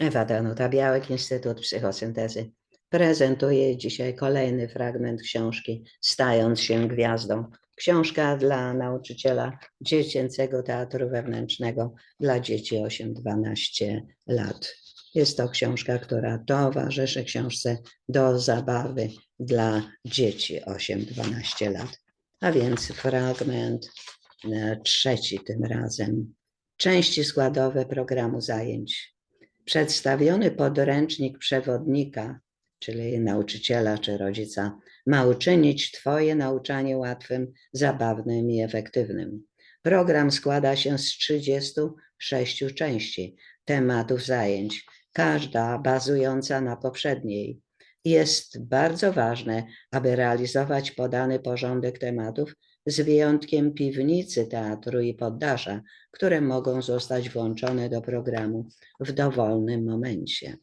Ewa Danuta Białek, Instytut Psychosyntezy. Prezentuje dzisiaj kolejny fragment książki Stając się gwiazdą. Książka dla nauczyciela dziecięcego teatru wewnętrznego dla dzieci 8-12 lat. Jest to książka, która towarzyszy książce do zabawy dla dzieci 8-12 lat. A więc fragment e, trzeci tym razem. Części składowe programu zajęć. Przedstawiony podręcznik przewodnika, czyli nauczyciela czy rodzica, ma uczynić Twoje nauczanie łatwym, zabawnym i efektywnym. Program składa się z 36 części tematów zajęć, każda bazująca na poprzedniej. Jest bardzo ważne, aby realizować podany porządek tematów z wyjątkiem piwnicy teatru i poddasza, które mogą zostać włączone do programu w dowolnym momencie.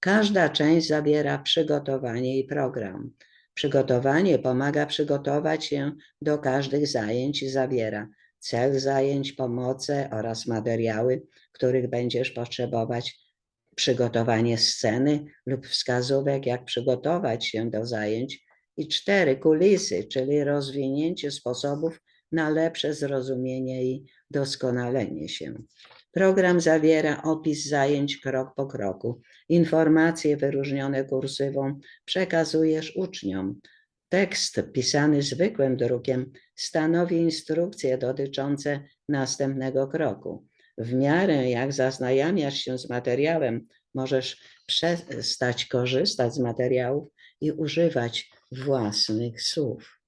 Każda część zawiera przygotowanie i program. Przygotowanie pomaga przygotować się do każdych zajęć i zawiera cel zajęć, pomoce oraz materiały, których będziesz potrzebować, przygotowanie sceny lub wskazówek, jak przygotować się do zajęć i cztery kulisy, czyli rozwinięcie sposobów na lepsze zrozumienie i doskonalenie się. Program zawiera opis zajęć krok po kroku. Informacje wyróżnione kursywą przekazujesz uczniom. Tekst pisany zwykłym drukiem stanowi instrukcje dotyczące następnego kroku. W miarę jak zaznajamiasz się z materiałem, możesz przestać korzystać z materiałów i używać własnych słów.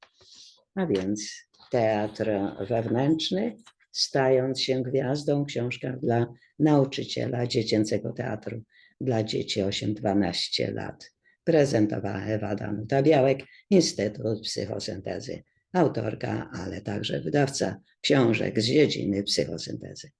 A więc teatr wewnętrzny, stając się gwiazdą, książka dla nauczyciela dziecięcego teatru dla dzieci 8-12 lat. Prezentowała Ewa Danuta Białek, Instytut Psychosyntezy, autorka, ale także wydawca książek z dziedziny psychosyntezy.